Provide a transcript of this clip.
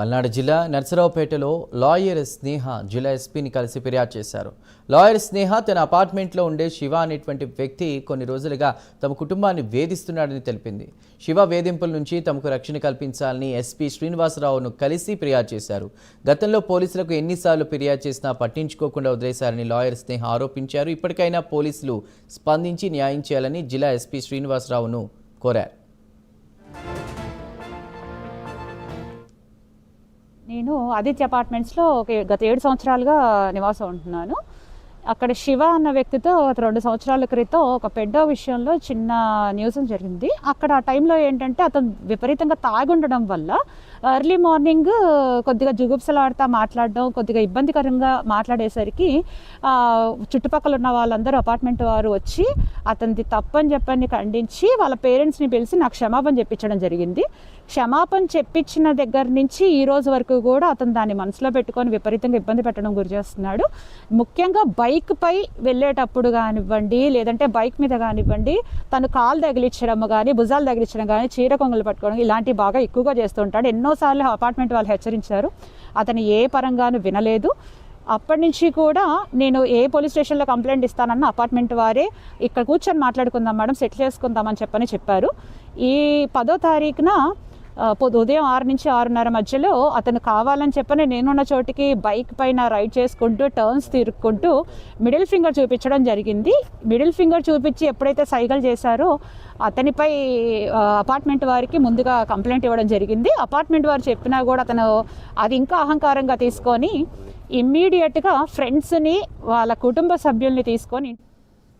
పల్నాడు జిల్లా నర్సరావుపేటలో లాయర్ స్నేహ జిల్లా ఎస్పీని కలిసి ఫిర్యాదు చేశారు. లాయర్ స్నేహ తన అపార్ట్మెంట్లో ఉండే శివ అనేటువంటి వ్యక్తి కొన్ని రోజులుగా తమ కుటుంబాన్ని వేధిస్తున్నాడని తెలిపింది. శివ వేధింపుల నుంచి తమకు రక్షణ కల్పించాలని ఎస్పీ శ్రీనివాసరావును కలిసి ఫిర్యాదు చేశారు. గతంలో పోలీసులకు ఎన్నిసార్లు ఫిర్యాదు చేసినా పట్టించుకోకుండా వదిలేశారని లాయర్ స్నేహ ఆరోపించారు. ఇప్పటికైనా పోలీసులు స్పందించి న్యాయం చేయాలని జిల్లా ఎస్పీ శ్రీనివాసరావును కోరారు. నేను ఆదిత్య అపార్ట్మెంట్స్లో ఒక గత ఏడు సంవత్సరాలుగా నివాసం ఉంటున్నాను. అక్కడ శివ అన్న వ్యక్తితో గత రెండు సంవత్సరాల క్రితం ఒక పెద్ద విషయంలో చిన్న న్యూస్ జరిగింది. అక్కడ ఆ టైంలో ఏంటంటే అతను విపరీతంగా తాగి ఉండడం వల్ల ఎర్లీ మార్నింగ్ కొద్దిగా జుగుప్సలాడుతూ మాట్లాడడం కొద్దిగా ఇబ్బందికరంగా మాట్లాడేసరికి చుట్టుపక్కల ఉన్న వాళ్ళందరూ అపార్ట్మెంట్ వారు వచ్చి అతనిది తప్పని చెప్పని ఖండించి వాళ్ళ పేరెంట్స్ని పిలిచి నాకు క్షమాపణ చెప్పించడం జరిగింది. క్షమాపణ చెప్పించిన దగ్గర నుంచి ఈ రోజు వరకు కూడా అతను దాన్ని మనసులో పెట్టుకొని విపరీతంగా ఇబ్బంది పెట్టడం గురి చేస్తున్నాడు. ముఖ్యంగా బైక్ పై వెళ్ళేటప్పుడు కానివ్వండి లేదంటే బైక్ మీద కానివ్వండి తను కాలు తగిలించడం కానీ భుజాలు తగిలించడం కానీ చీర కొంగులు పట్టుకోవడం ఇలాంటివి బాగా ఎక్కువగా చేస్తుంటాడు ఎన్నోసార్లు అపార్ట్మెంట్ వాళ్ళు హెచ్చరించారు. అతను ఏ పరంగాను వినలేదు. అప్పటి నుంచి కూడా నేను ఏ పోలీస్ స్టేషన్లో కంప్లైంట్ ఇస్తానన్న అపార్ట్మెంట్ వారే ఇక్కడ కూర్చొని మాట్లాడుకుందాం మేడం సెటిల్ చేసుకుందామని చెప్పని చెప్పారు. ఈ పదో తారీఖున ఉదయం ఆరు నుంచి ఆరున్నర మధ్యలో అతను కావాలని చెప్పని నేనున్న చోటికి బైక్ పైన రైడ్ చేసుకుంటూ టర్న్స్ తిరుక్కుంటూ మిడిల్ ఫింగర్ చూపించడం జరిగింది. మిడిల్ ఫింగర్ చూపించి ఎప్పుడైతే సైకిల్ చేశారో అతనిపై అపార్ట్మెంట్ వారికి ముందుగా కంప్లైంట్ ఇవ్వడం జరిగింది. అపార్ట్మెంట్ వారు చెప్పినా కూడా అతను అది ఇంకా అహంకారంగా తీసుకొని ఇమ్మీడియట్గా ఫ్రెండ్స్ని వాళ్ళ కుటుంబ సభ్యుల్ని తీసుకొని